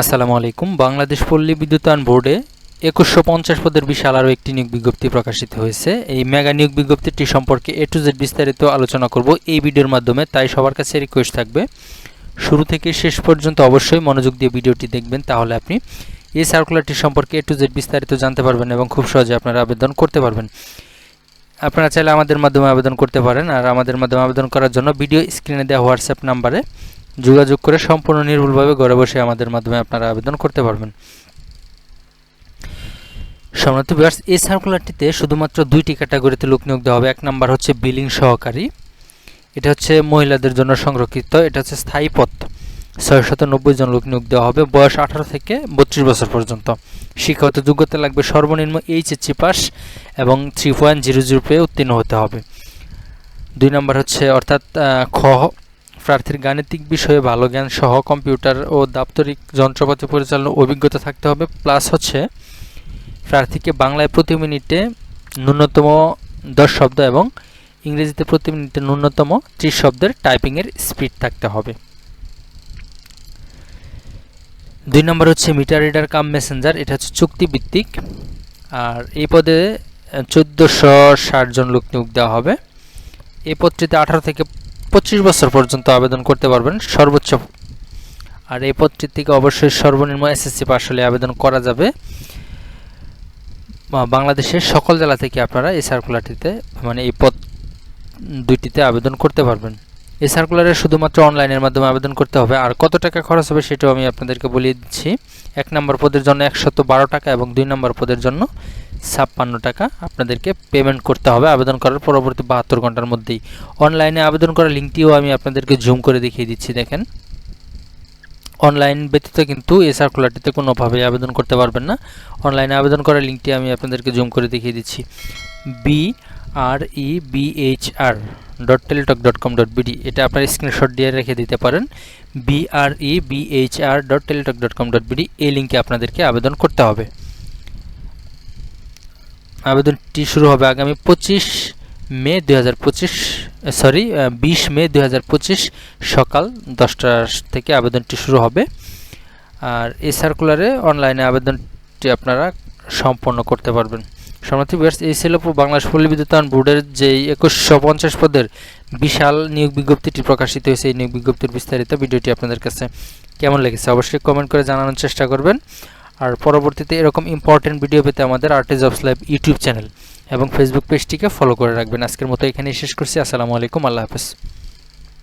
আসসালামু আলাইকুম। বাংলাদেশ পল্লী বিদ্যুতায়ন বোর্ডে একুশশো পঞ্চাশ পদের বিশাল আরও একটি নিয়োগ বিজ্ঞপ্তি প্রকাশিত হয়েছে। এই মেগা নিয়োগ বিজ্ঞপ্তিটি সম্পর্কে এ টু জেড বিস্তারিত আলোচনা করব এই ভিডিওর মাধ্যমে, তাই সবার কাছে রিকোয়েস্ট থাকবে। শুরু থেকে শেষ পর্যন্ত অবশ্যই মনোযোগ দিয়ে ভিডিওটি দেখবেন, তাহলে আপনি এই সার্কুলারটি সম্পর্কে এ টু জেড বিস্তারিত জানতে পারবেন এবং খুব সহজে আপনারা আবেদন করতে পারবেন। আপনারা চাইলে আমাদের মাধ্যমে আবেদন করতে পারেন, আর আমাদের মাধ্যমে আবেদন করার জন্য ভিডিও স্ক্রিনে দেওয়া হোয়াটসঅ্যাপ নাম্বারে যোগাযোগ করে সম্পূর্ণ নির্ভুলভাবে ঘরে বসে আমাদের মাধ্যমে আপনারা আবেদন করতে পারবেন। সম্মানিত ভিউয়ার্স এই সার্কুলারটিতে শুধুমাত্র দুইটি ক্যাটাগরিতে লোক নিয়োগ দেওয়া হবে। এক নাম্বার হচ্ছে বিলিং সহকারী। এটা হচ্ছে মহিলাদের জন্য সংরক্ষিত, এটা হচ্ছে স্থায়ী পদ। ছয়শত নব্বই জন লোক নিয়োগ দেওয়া হবে বয়স আঠারো থেকে বত্রিশ বছর পর্যন্ত। শিক্ষাগত যোগ্যতা লাগবে সর্বনিম্ন এইচএসসি পাস এবং থ্রি পয়েন্ট জিরো জিরো পেয়ে উত্তীর্ণ হতে হবে। দুই নম্বর হচ্ছে অর্থাৎ খ প্রার্থীর গাণিতিক বিষয়ে ভালো জ্ঞান সহ কম্পিউটার ও দাপ্তরিক যন্ত্রপাতি পরিচালনার অভিজ্ঞতা থাকতে হবে। প্লাস হচ্ছে, প্রার্থীকে বাংলায় প্রতি মিনিটে ন্যূনতম দশ শব্দ এবং ইংরেজিতে প্রতি মিনিটে ন্যূনতম ত্রিশ শব্দের টাইপিংয়ের স্পিড থাকতে হবে। দুই নম্বর হচ্ছে মিটার রিডার কাম মেসেঞ্জার, এটা হচ্ছে চুক্তিভিত্তিক। আর এই পদে চোদ্দোশো জন লোক নিয়োগ দেওয়া হবে। এই পদটিতে আঠারো থেকে পঁচিশ বছর পর্যন্ত আবেদন করতে পারবেন, সর্বোচ্চ। আর এই পদটির থেকে অবশ্যই সর্বনিম্ন এসএসসি পাস হলে আবেদন করা যাবে। বাংলাদেশের সকল জেলা থেকে আপনারা এই সার্কুলারটিতে মানে এই পদ দুইটিতে আবেদন করতে পারবেন। এই সার্কুলারে শুধুমাত্র অনলাইনের মাধ্যমে আবেদন করতে হবে। আর কত টাকা খরচ হবে সেটাও আমি আপনাদেরকে বলিয়ে দিচ্ছি। এক নম্বর পদের জন্য একশত বারো টাকা এবং দুই নম্বর পদের জন্য ছাপ্পান্ন টাকা আপনাদেরকে পেমেন্ট করতে হবে। আবেদন করার পরবর্তী বাহাত্তর ঘণ্টার মধ্যেই। অনলাইনে আবেদন করার লিঙ্কটিও আমি আপনাদেরকে জুম করে দেখিয়ে দিচ্ছি, দেখেন। অনলাইন ব্যতীত কিন্তু এই সার্কুলারটিতে কোনোভাবেই আবেদন করতে পারবেন না। অনলাইনে আবেদন করার লিঙ্কটি আমি আপনাদেরকে জুম করে দেখিয়ে দিচ্ছি। B R E B H R dot Teletalk dot com dot BD এটা আপনার স্ক্রিনশট দিয়ে রেখে দিতে পারেন। B R E B H R dot Teletalk dot com dot BD এই লিঙ্কে আপনাদেরকে আবেদন করতে হবে। আবেদনটি শুরু হবে আগামী পঁচিশ মে দুই হাজার পঁচিশ সরি বিশ মে দুই হাজার পঁচিশ সকাল দশটা থেকে আবেদনটি শুরু হবে। আর এই সার্কুলারে অনলাইনে আবেদনটি আপনারা সম্পন্ন করতে পারবেন। সমার্থী বিয়ার্স এই ছিল বাংলাদেশ পল্লী বিদ্যুতায়ন বোর্ডের যে একুশশো পঞ্চাশ পদের বিশাল নিয়োগ বিজ্ঞপ্তিটি প্রকাশিত হয়েছে। এই নিয়োগ বিজ্ঞপ্তির বিস্তারিত ভিডিওটি আপনাদের কাছে কেমন লেগেছে অবশ্যই কমেন্ট করে জানানোর চেষ্টা করবেন। আর পরবর্তীতে এরকম ইম্পর্টেন্ট ভিডিও পেতে আমাদের artist of slab YouTube channel এবং ফেসবুক পেজটিকে ফলো করে রাখবেন। আজকের মতো এখানেই শেষ করছি। আসসালামু আলাইকুম। আল্লাহ হাফেজ।